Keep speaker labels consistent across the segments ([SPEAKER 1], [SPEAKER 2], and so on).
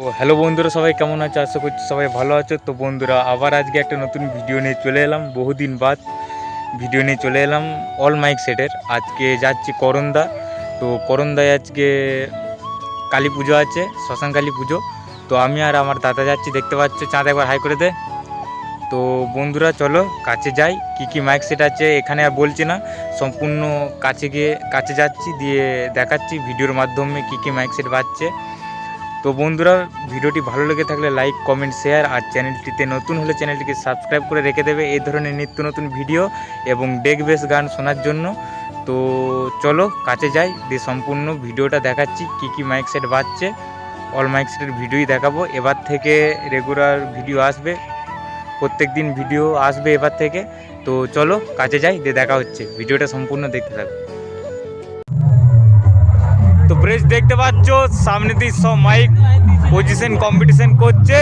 [SPEAKER 1] ও hello বন্ধুরা, সবাই কেমন আছো? আশা করছি সবাই ভালো আছো। তো বন্ধুরা, আবার আজকে একটা নতুন ভিডিও নিয়ে চলে এলাম। বহুদিন বাদ ভিডিও নিয়ে চলে এলাম অল মাইক সেটের আজকে যাচ্ছি করন্দা। তো করন্দায় আজকে কালী পুজো আছে শ্মশান কালী পুজো। তো আমি আর আমার দাদা যাচ্ছি, দেখতে পাচ্ছ, চাঁদ একবার হাই করে দে। তো বন্ধুরা, চলো কাছে যাই, কি কি মাইক সেট আছে এখানে আর বলছি না। সম্পূর্ণ কাছে গিয়ে, কাছে যাচ্ছি, দিয়ে দেখাচ্ছি ভিডিওর মাধ্যমে কি কি মাইক সেট বাজছে। তো বন্ধুরা, ভিডিওটি ভালো লেগে থাকলে লাইক কমেন্ট শেয়ার আর চ্যানেলটিতে নতুন হলে চ্যানেলটিকে সাবস্ক্রাইব করে রেখে দেবে এই ধরনের নিত্য নতুন ভিডিও এবং ডেক বেস গান শোনার জন্য। তো চলো কাছে যাই, দিয়ে সম্পূর্ণ ভিডিওটা দেখাচ্ছি, কি কি মাইক সেট বাজছে। অল মাইক সেটের ভিডিওই দেখাবো। এবার থেকে রেগুলার ভিডিও আসবে। প্রত্যেক দিন ভিডিও আসবে এবার থেকে। তো চলো কাছে যাই, দিয়ে দেখা হচ্ছে। ভিডিওটা সম্পূর্ণ দেখতে থাকো। তো ব্রেজ দেখতে পাচ্ছ, সামনে দিয়ে সব মাইক পজিশন কম্পিটিশন করছে।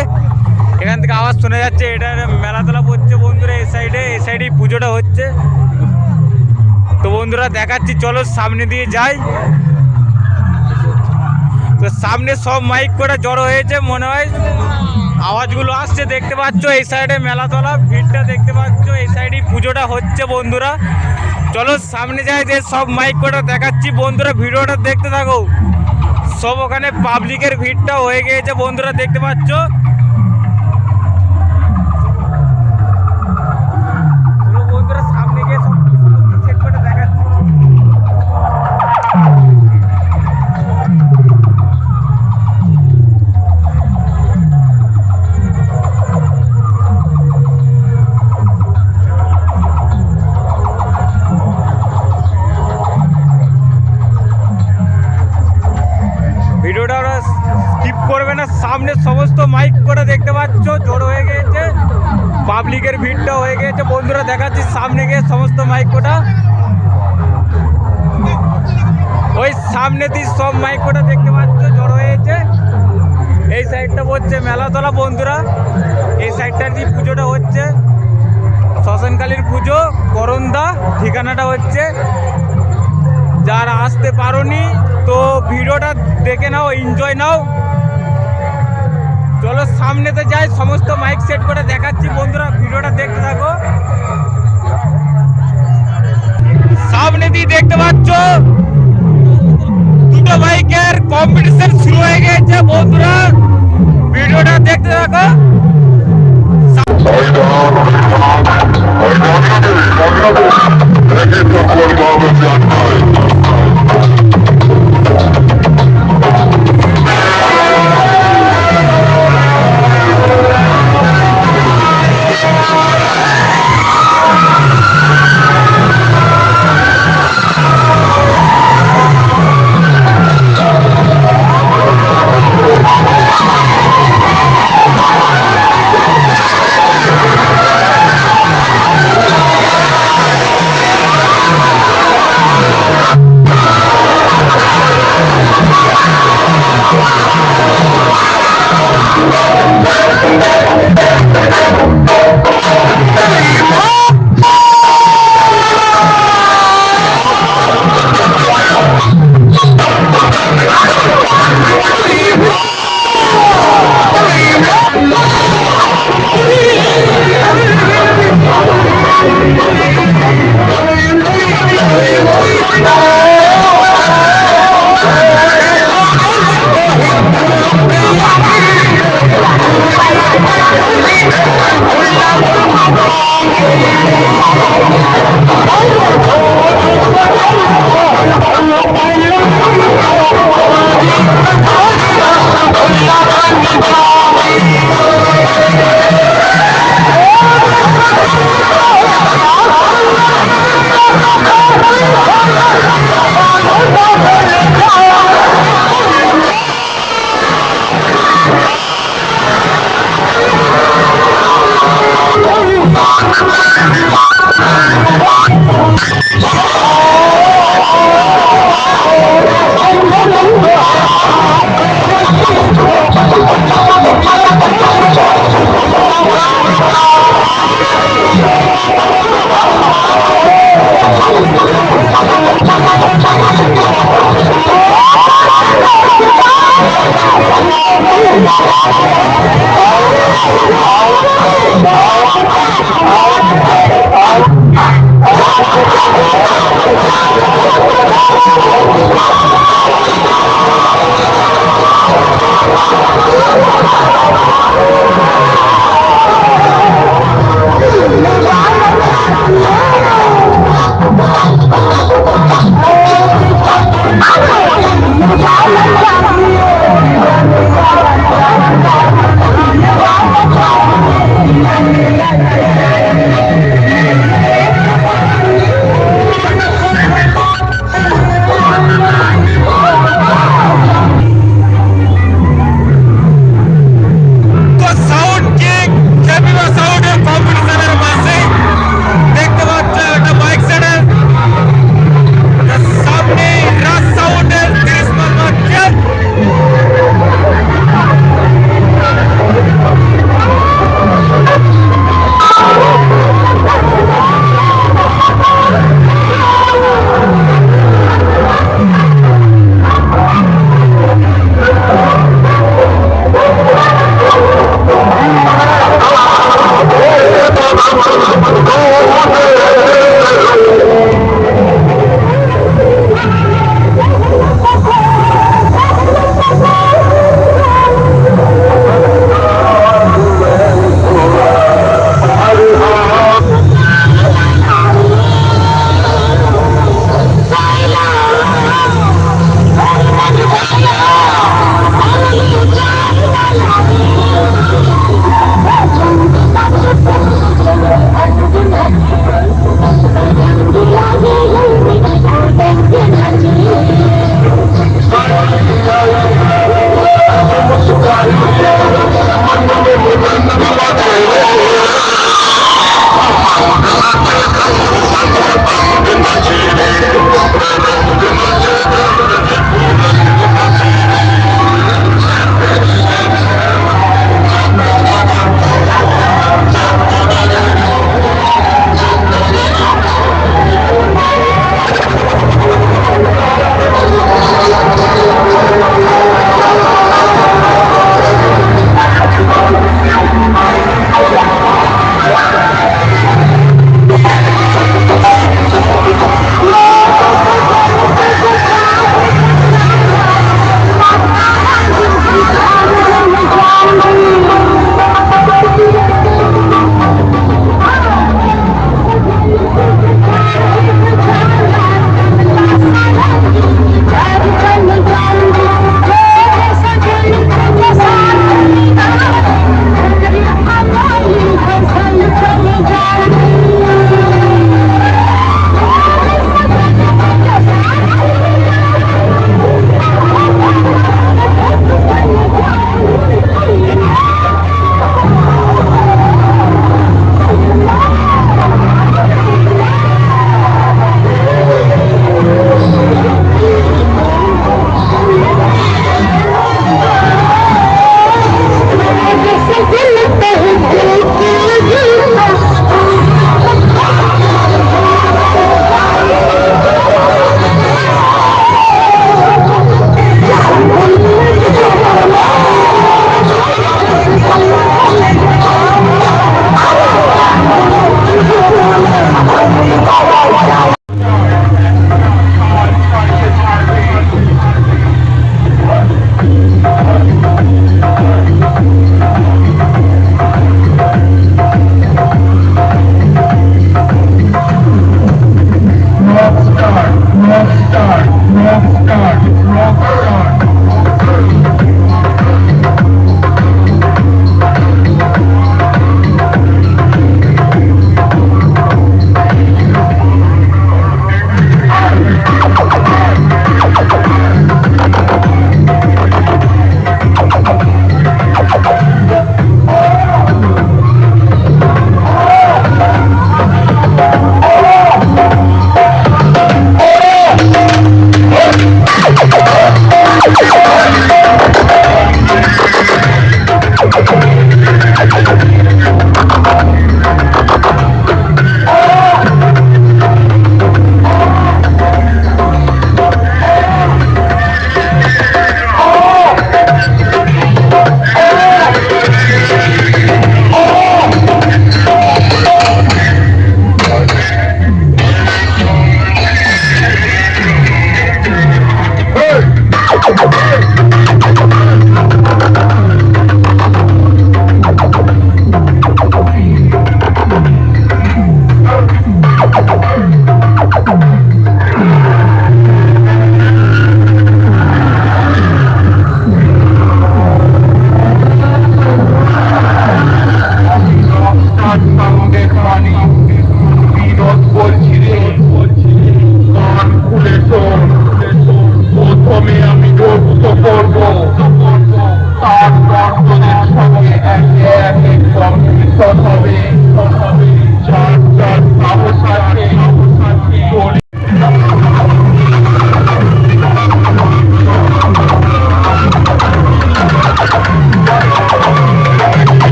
[SPEAKER 1] এখান থেকে আওয়াজ শোনা যাচ্ছে, এটা মেলাতলা পড়ছে বন্ধুরা এই সাইডে এই সাইডেই পুজোটা হচ্ছে। তো বন্ধুরা দেখাচ্ছি, চলো সামনে দিয়ে যাই। তো সামনে সব মাইক করে জড়ো হয়েছে মনে হয়। আওয়াজগুলো আসছে, দেখতে পাচ্ছ? এই সাইডে মেলাতলা ভিড়টা দেখতে পাচ্ছ। এই সাইডে পুজোটা হচ্ছে, বন্ধুরা। চলো, সামনে যাই, যে সব মাইক করে দেখাচ্ছি। বন্ধুরা, ভিডিওটা দেখতে থাকো। সব ওখানে পাবলিকের ভিড়টা হয়ে গিয়েছে, বন্ধুরা, দেখতে পাচ্ছ? বন্ধুরা দেখাচ্ছি, সামনে গিয়ে সমস্ত মাইক কোটা ওই সামনে দিয়ে সব মাইক কোটা দেখতে পাচ্ছ, জড়ো হয়েছে। এই সাইডটা হচ্ছে মেলাতলা বন্ধুরা। এই সাইডটার দিয়ে পুজোটা হচ্ছে। শ্মশানকালীর পুজো, করন্দা, ঠিকানাটা হচ্ছে। যারা আসতে পারোনি, তো ভিডিওটা দেখে নাও এনজয় নাও। চলো সামনেতে যাই সমস্ত মাইক সেট করে দেখাচ্ছি। বন্ধুরা ভিডিওটা দেখতে থাকো। সামনে দিয়ে দেখতে পাচ্ছ দুটো বাইকের কম্পিটিশন শুরু হয়ে গেছে বন্ধুরা। ভিডিওটা দেখতে থাকো।
[SPEAKER 2] It, it, it, it, it, it, it, Thank you.